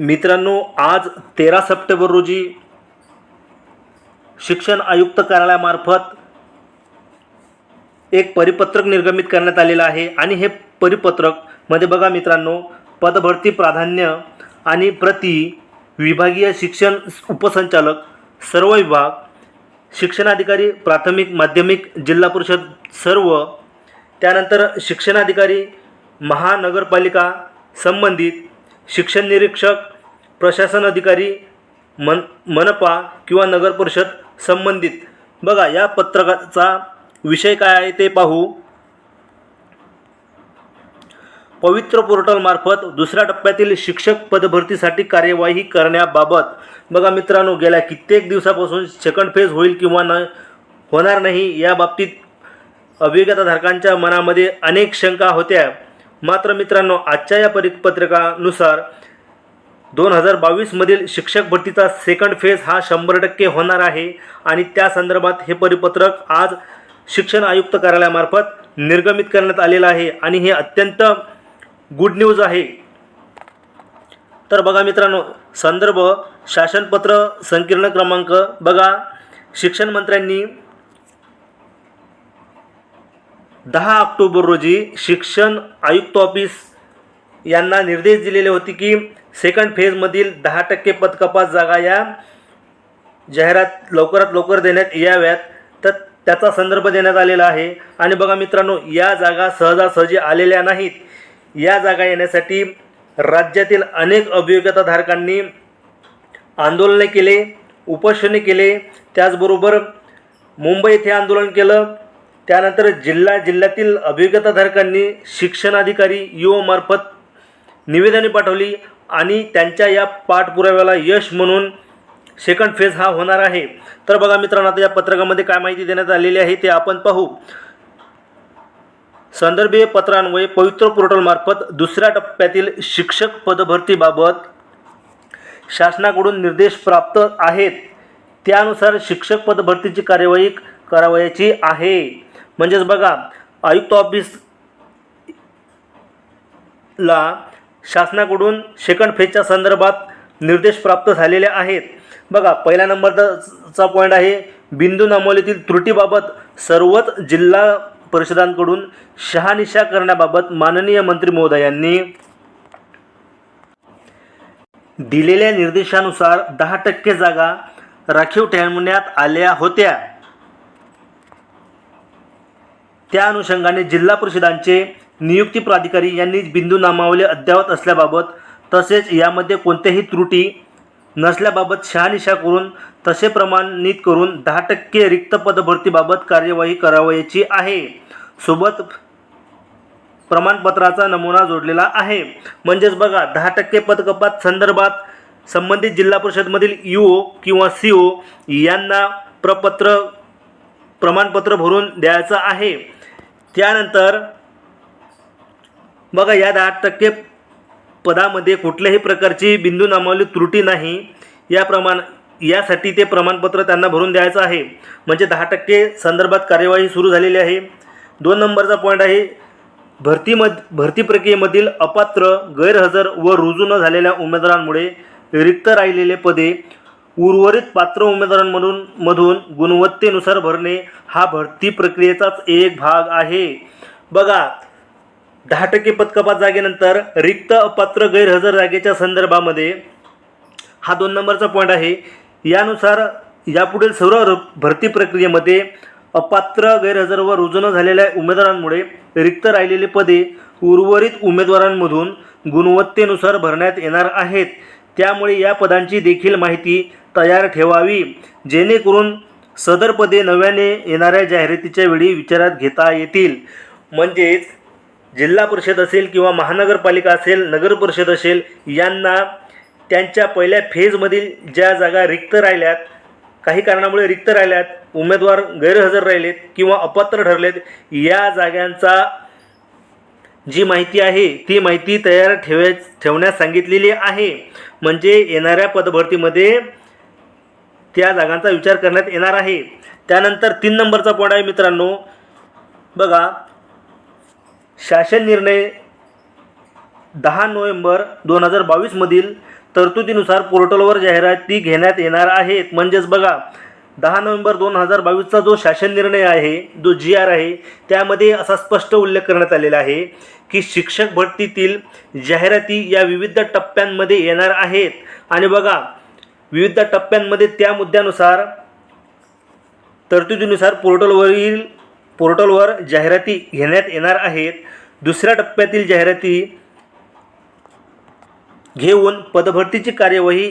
मित्रांनो आज तेरा सप्टेंबर रोजी शिक्षण आयुक्त कार्यालयामार्फत एक परिपत्रक निर्गमित करण्यात आलेलं आहे. आणि हे परिपत्रकमध्ये बघा मित्रांनो पदभरती प्राधान्य आणि प्रति विभागीय शिक्षण उपसंचालक सर्व विभाग शिक्षणाधिकारी प्राथमिक माध्यमिक जिल्हा परिषद सर्व त्यानंतर शिक्षणाधिकारी महानगरपालिका संबंधित शिक्षण निरीक्षक प्रशासन अधिकारी मन मनपा किंवा नगर परिषद संबंधित. बघा या पत्रकाचा विषय काय आहे ते पाहू. पवित्र पोर्टलमार्फत दुसऱ्या टप्प्यातील शिक्षक पदभरतीसाठी कार्यवाही करण्याबाबत. बघा मित्रांनो गेल्या कित्येक दिवसापासून सेकंड फेज होईल किंवा न होणार नाही या बाबतीत अभिज्ञताधारकांच्या मनामध्ये अनेक शंका होत्या. मात्र मित्रांनो आजच्या या परिपत्रकानुसार दोन हजार बावीसमधील शिक्षक भरतीचा सेकंड फेज हा शंभर टक्के होणार आहे. आणि त्या संदर्भात हे परिपत्रक आज शिक्षण आयुक्त कार्यालयामार्फत निर्गमित करण्यात आलेलं आहे. आणि हे अत्यंत गुड न्यूज आहे. तर बघा मित्रांनो संदर्भ शासनपत्र संकीर्ण क्रमांक बघा शिक्षण मंत्र्यांनी दहा ऑक्टोबर रोजी शिक्षण आयुक्त ऑफिस यांना निर्देश दिलेले होते की सेकंड फेजमधील दहा टक्के पदकपात जागा या जाहिरात लवकरात लवकर देण्यात याव्यात. तर त्याचा संदर्भ देण्यात आलेला आहे. आणि बघा मित्रांनो या जागा सहजासहजी आलेल्या नाहीत. या जागा येण्यासाठी राज्यातील अनेक अभियोग्यताधारकांनी आंदोलने केले उपोषणे केले. त्याचबरोबर मुंबई येथे आंदोलन केलं. त्यानंतर जिल्हा जिल्ह्यातील अभियोग्यताधारकांनी शिक्षणाधिकारी युओमार्फत निवेदने पाठवली. आणि त्यांच्या या पाठपुराव्याला यश म्हणून सेकंड फेज हा होणार आहे. तर बघा मित्रांनो आता या पत्रकामध्ये काय माहिती देण्यात आलेली आहे ते आपण पाहू. संदर्भीय पत्रान्वये पवित्र पोर्टलमार्फत दुसऱ्या टप्प्यातील शिक्षक पदभरतीबाबत शासनाकडून निर्देश प्राप्त आहेत. त्यानुसार शिक्षक पदभरतीची कार्यवाही करावयाची आहे. म्हणजेच बघा आयुक्त ऑफिस ला शासनाकडून सेकंड फेजच्या संदर्भात निर्देश प्राप्त झालेले आहेत. बघा पहिल्या नंबरचा पॉईंट आहे. बिंदू नमवलीतील त्रुटीबाबत सर्वच जिल्हा परिषदांकडून शहानिशा करण्याबाबत माननीय मंत्री महोदयांनी दिलेल्या निर्देशानुसार दहा टक्के जागा राखीव ठेवण्यात आल्या होत्या. त्या अनुषंगाने जिल्हा परिषदांचे नियुक्ती प्राधिकारी यांनी बिंदू नामावले अद्ययावत असल्याबाबत तसेच यामध्ये कोणत्याही त्रुटी नसल्याबाबत शहानिशा करून तसे प्रमाणित करून दहा टक्के रिक्त पदभरतीबाबत कार्यवाही करावयाची आहे. सोबत प्रमाणपत्राचा नमुना जोडलेला आहे. म्हणजेच बघा दहा टक्के पदकपात संदर्भात संबंधित जिल्हा परिषदमधील यू किंवा सी ओ यांना प्रपत्र प्रमाणपत्र भरून द्यायचं आहे. त्यानंतर बघा या दहा टक्के पदामध्ये कुठल्याही प्रकारची बिंदू नामावली त्रुटी नाही. या प्रमाण यासाठी ते प्रमाणपत्र त्यांना भरून द्यायचं आहे. म्हणजे दहा टक्के संदर्भात कार्यवाही सुरू झालेली आहे. दोन नंबरचा पॉईंट आहे भरतीमध भरती प्रक्रियेमधील अपात्र गैरहजर व रुजू न झालेल्या उमेदवारांमुळे रिक्त राहिलेले पदे उर्वरित पात्र उमेदवारांमधून मधून गुणवत्तेनुसार भरणे हा भरती प्रक्रियेचाच एक भाग आहे. बघा दहा टक्के पदकपात जागेनंतर रिक्त अपात्र गैरहजर जागेच्या संदर्भामध्ये हा दोन नंबरचा पॉईंट आहे. यानुसार यापुढील सर्व र- भरती प्रक्रियेमध्ये अपात्र गैरहजर व रुजू न झालेल्या उमेदवारांमुळे रिक्त राहिलेली पदे उर्वरित उमेदवारांमधून गुणवत्तेनुसार भरण्यात येणार आहेत. त्यामुळे या पदांची देखील माहिती तयार ठेवावी जेणेकरून सदर पदे नव्याने येणाऱ्या जाहिरातीच्या वेळी विचारात घेता येतील. म्हणजेच जिल्हा परिषद असेल किंवा महानगरपालिका असेल नगर परिषद असेल यांना त्यांच्या पहिल्या फेजमधील ज्या जागा रिक्त राहिल्यात काही कारणामुळे रिक्त राहिल्यात उमेदवार गैरहजर राहिलेत किंवा अपात्र ठरलेत या जागांचा जी माहिती आहे ती माहिती तयार ठेवाय ठेवण्यास सांगितलेली आहे. म्हणजे येणाऱ्या पदभरतीमध्ये त्या जागांचा विचार करण्यात येणार आहे. त्यानंतर तीन नंबरचा पॉईंट आहे मित्रांनो. बघा शासन निर्णय दहा नोव्हेंबर दोन हजार बावीसमधील तरतुदीनुसार पोर्टलवर जाहिराती घेण्यात येणार आहेत. म्हणजेच बघा दहा नोव्हेंबर दोन हजार बावीसचा जो शासन निर्णय आहे जो जी आर आहे त्यामध्ये असा स्पष्ट उल्लेख करण्यात आलेला आहे की शिक्षक भरतीतील जाहिराती या विविध टप्प्यांमध्ये येणार आहेत. आणि बघा विविध टप्प्यांमध्ये त्या मुद्द्यानुसार तरतुदीनुसार पोर्टलवरील पोर्टलवर जाहिराती घेण्यात येणार आहेत. दुसऱ्या टप्प्यातील जाहिराती घेऊन पदभरतीची कार्यवाही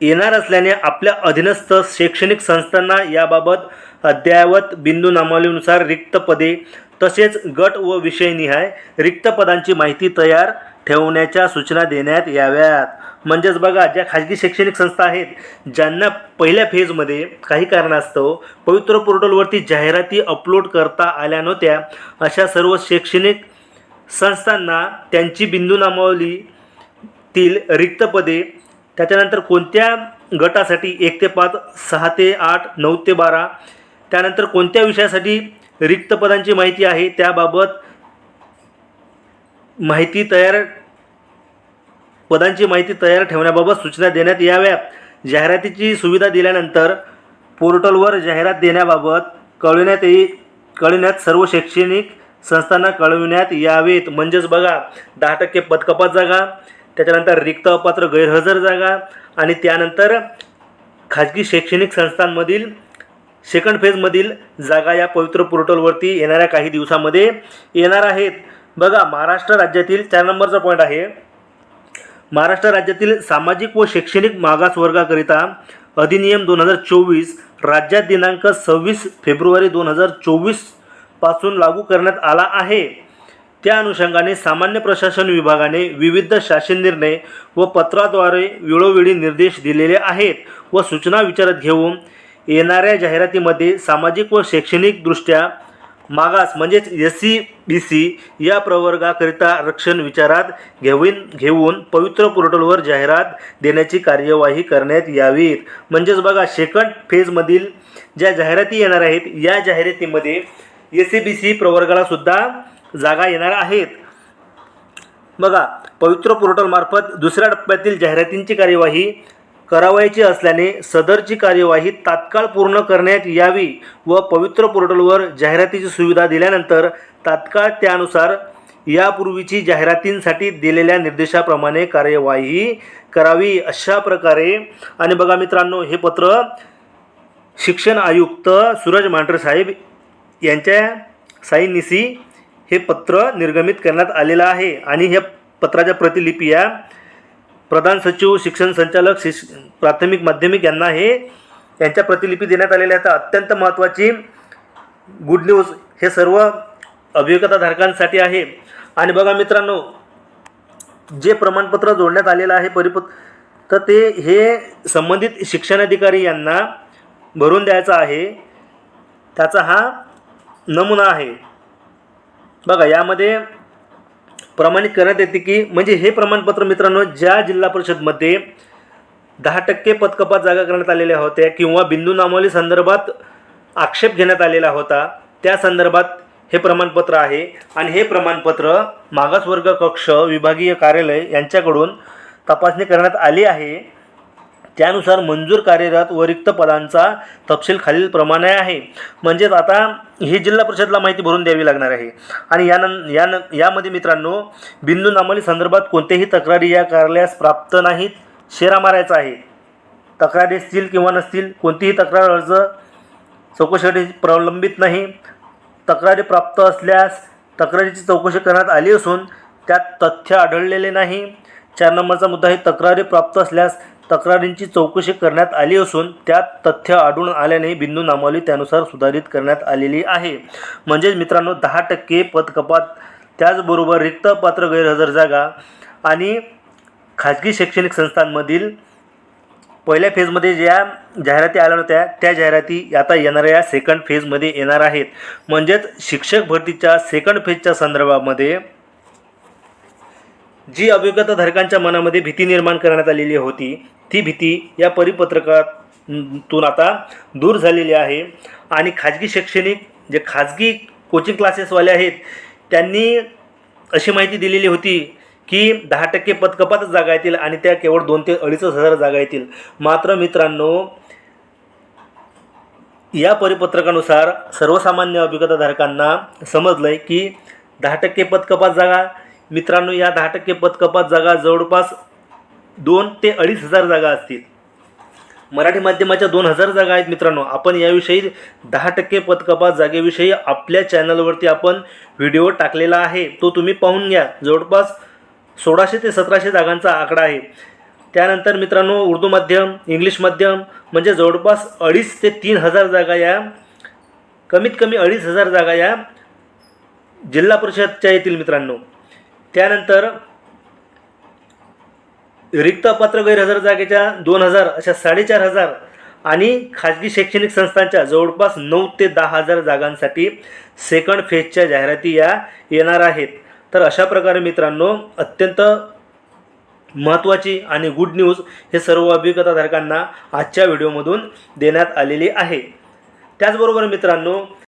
येणार असल्याने आपल्या अधीनस्थ शैक्षणिक संस्थांना याबाबत अद्ययावत बिंदू नामावलीनुसार रिक्त पदे तसेच गट व विषयनिहाय रिक्त पदांची माहिती तयार ठेवण्याच्या सूचना देण्यात याव्यात. म्हणजेच बघा ज्या खाजगी शैक्षणिक संस्था आहेत ज्यांना पहिल्या फेजमध्ये काही कारणास्तव पवित्र पोर्टलवरती जाहिराती अपलोड करता आल्या नव्हत्या अशा सर्व शैक्षणिक संस्थांना त्यांची बिंदू नामावलीतील रिक्त पदे त्याच्यानंतर कोणत्या गटासाठी एक ते पाच सहा ते आठ नऊ ते बारा त्यानंतर कोणत्या विषयासाठी रिक्त पदांची माहिती आहे त्याबाबत माहिती तयार पदांची माहिती तयार ठेवण्याबाबत सूचना देण्यात याव्यात. जाहिरातीची सुविधा दिल्यानंतर पोर्टलवर जाहिरात देण्याबाबत कळविण्यात येई कळविण्यात सर्व शैक्षणिक संस्थांना कळविण्यात यावेत. म्हणजेच बघा दहा टक्के पदकपात जागा त्याच्यानंतर रिक्त अपात्र गैरहजर जागा आणि त्यानंतर खाजगी शैक्षणिक संस्थांमधील सेकंड फेजमधील जागा या पवित्र पोर्टलवरती येणाऱ्या काही दिवसामध्ये येणार आहेत. बघा महाराष्ट्र राज्यातील चार नंबरचा पॉईंट आहे. महाराष्ट्र राज्यातील सामाजिक व शैक्षणिक मागासवर्गाकरिता अधिनियम दोन हजार चोवीस राज्यात दिनांक सव्वीस फेब्रुवारी दोन हजार चोवीसपासून लागू करण्यात आला आहे. त्या अनुषंगाने सामान्य प्रशासन विभागाने विविध शासन निर्णय व पत्राद्वारे वेळोवेळी निर्देश दिलेले आहेत व सूचना विचारात घेऊन येणाऱ्या जाहिरातीमध्ये सामाजिक व शैक्षणिकदृष्ट्या मागास म्हणजेच एस सी बी सी या प्रवर्गाकरिता आरक्षण विचारात घेऊन घेऊन पवित्र पोर्टलवर जाहिरात देण्याची कार्यवाही करण्यात यावीत. म्हणजेच बघा सेकंड फेजमधील ज्या जाहिराती येणार आहेत या जाहिरातीमध्ये एस सी बी सी प्रवर्गालासुद्धा जागा येणार आहेत. बघा पवित्र पोर्टलमार्फत दुसऱ्या टप्प्यातील जाहिरातींची कार्यवाही करावयाची असल्याने सदरची कार्यवाही तात्काळ पूर्ण करण्यात यावी व पवित्र पोर्टलवर जाहिरातीची सुविधा दिल्यानंतर तात्काळ त्यानुसार यापूर्वीची जाहिरातींसाठी दिलेल्या निर्देशाप्रमाणे कार्यवाही करावी अशा प्रकारे. आणि बघा मित्रांनो हे पत्र शिक्षण आयुक्त सूरज मांढरे साहेब यांच्या साईनिसी हे पत्र निर्गमित करण्यात आलेलं आहे. आणि ह्या पत्राच्या प्रतिलिपी या प्रधान सचिव शिक्षण संचालक शिश प्राथमिक माध्यमिक यांना हे यांच्या प्रतिलिपी देण्यात आलेल्या आहेत. अत्यंत महत्त्वाची गुड न्यूज हे सर्व अभियोगताधारकांसाठी आहे. आणि बघा मित्रांनो जे प्रमाणपत्र जोडण्यात आलेलं आहे परिपत तर ते हे संबंधित शिक्षणाधिकारी यांना भरून द्यायचं आहे. त्याचा हा नमुना आहे. बघा यामध्ये प्रमाणित करण्यात येते की म्हणजे हे प्रमाणपत्र मित्रांनो ज्या जिल्हा परिषदमध्ये दहा टक्के पदकपात जागा करण्यात आलेल्या होत्या किंवा बिंदू नामावली संदर्भात आक्षेप घेण्यात आलेला होता त्या संदर्भात हे प्रमाणपत्र आहे. आणि हे प्रमाणपत्र मागासवर्ग कक्ष विभागीय कार्यालय यांच्याकडून तपासणी करण्यात आली आहे. त्यानुसार मंजूर कार्यरत व रिक्त पदांचा तपशील खालीलप्रमाणे आहे. म्हणजेच आता ही जिल्हा परिषदला माहिती भरून द्यावी लागणार आहे. आणि यानं यान यामध्ये मित्रांनो बिंदू नामावली संदर्भात कोणत्याही तक्रारी या कार्यालयास प्राप्त नाहीत शेरा मारायचा आहे. तक्रारी असतील किंवा नसतील कोणतीही तक्रार अर्ज चौकशीसाठी प्रलंबित नाही. तक्रारी प्राप्त असल्यास तक्रारीची चौकशी करण्यात आली असून त्यात तथ्य आढळलेले नाही. चार नंबरचा मुद्दा आहे तक्रारी प्राप्त असल्यास तक्रारींची चौकशी करण्यात आली असून त्यात तथ्य आढळून आल्याने बिंदू नामावली त्यानुसार सुधारित करण्यात आलेली आहे. म्हणजेच मित्रांनो दहा टक्के पदकपात त्याचबरोबर रिक्त पात्र गैरहजर जागा आणि खाजगी शैक्षणिक संस्थांमधील पहिल्या फेजमध्ये ज्या जाहिराती आल्या होत्या त्या जाहिराती आता येणाऱ्या सेकंड फेजमध्ये येणार आहेत. म्हणजेच शिक्षक भरतीच्या सेकंड फेजच्या संदर्भामध्ये जी अभिज्ञताधारकांच्या मनामध्ये भीती निर्माण करण्यात आलेली होती ती भीती या परिपत्रकातून आता दूर झालेली आहे. आणि खाजगी शैक्षणिक जे खाजगी कोचिंग क्लासेसवाले आहेत त्यांनी अशी माहिती दिलेली होती की दहा टक्के पदकपातच जागा येतील आणि त्या केवळ दोन ते अडीच हजार जागा येतील. मात्र मित्रांनो या परिपत्रकानुसार सर्वसामान्य अभिज्ञताधारकांना समजलं आहे की दहा टक्के पदकपात जागा मित्रांनो या दहा टक्के पदकपात जागा जवळपास दोन ते अडीच हजार जागा असतील. मराठी माध्यमाच्या दोन हजार जागा आहेत मित्रांनो. आपण याविषयी दहा टक्के पदकपात जागेविषयी आपल्या चॅनलवरती आपण व्हिडिओ टाकलेला आहे. तो तुम्ही पाहून घ्या. जवळपास सोळाशे ते सतराशे जागांचा आकडा आहे. त्यानंतर मित्रांनो उर्दू माध्यम इंग्लिश माध्यम म्हणजे जवळपास अडीच ते तीन हजार जागा या कमीत कमी अडीच हजार जागा या जिल्हा परिषदच्या येतील मित्रांनो. त्यानंतर रिक्त अपात्र गैरहजर जागेच्या दोन हजार अशा साडेचार हजार आणि खाजगी शैक्षणिक संस्थांच्या जवळपास नऊ ते दहा हजार जागांसाठी सेकंड फेजच्या जाहिराती या येणार आहेत. तर अशा प्रकारे मित्रांनो अत्यंत महत्त्वाची आणि गुड न्यूज हे सर्व अभिज्ञताधारकांना आजच्या व्हिडिओमधून देण्यात आलेली आहे. त्याचबरोबर मित्रांनो